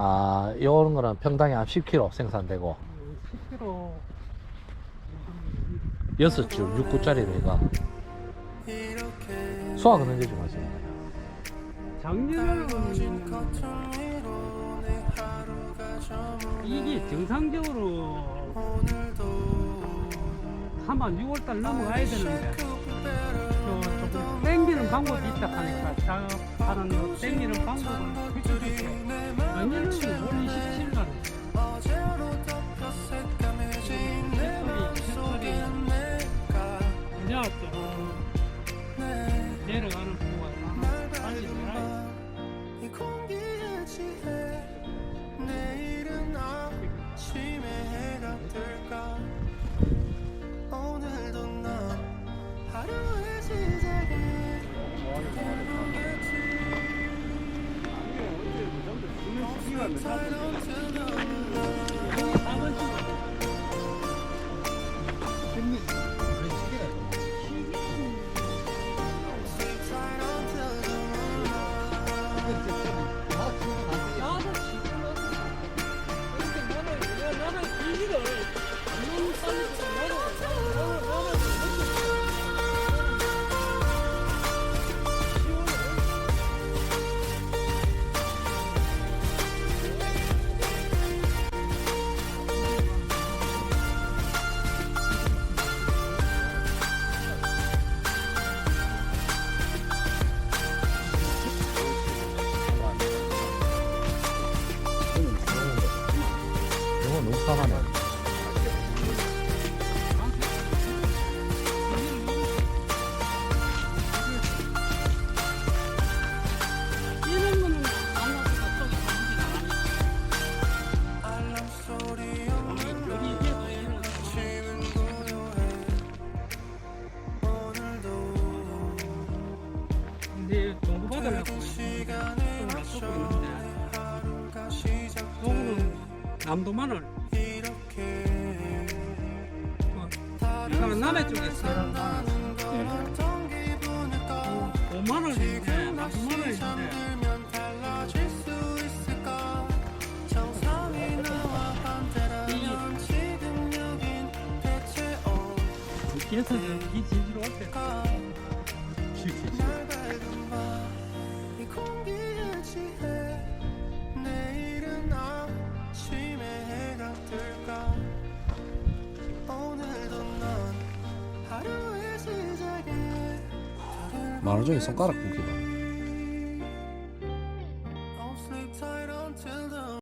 아, 요런 거는 평당에 한 10kg 생산되고. 10kg 6줄 6구짜리로 얘가. 수확은 언제 좀 하시나요? 작년은 이게 정상적으로 한번 6월달 넘어가야 되는데 저 조금 땡기는 방법이 있다 하니까 작업하는 땡기는 방법을 비춰주세요 작 time. 고요해 오늘도 근데 정보 받으려고 남도 마늘 이렇게 이거는 남해 쪽에 쓰는 마늘 어떤 기분일까? 5만 원인데 남도 마늘인데. 들면 달라질 수 있을까? 정상이 나와 반대라면 지금 여긴 대체 어디가 그래서 이 진지로 올때 중에 손가락 굵기다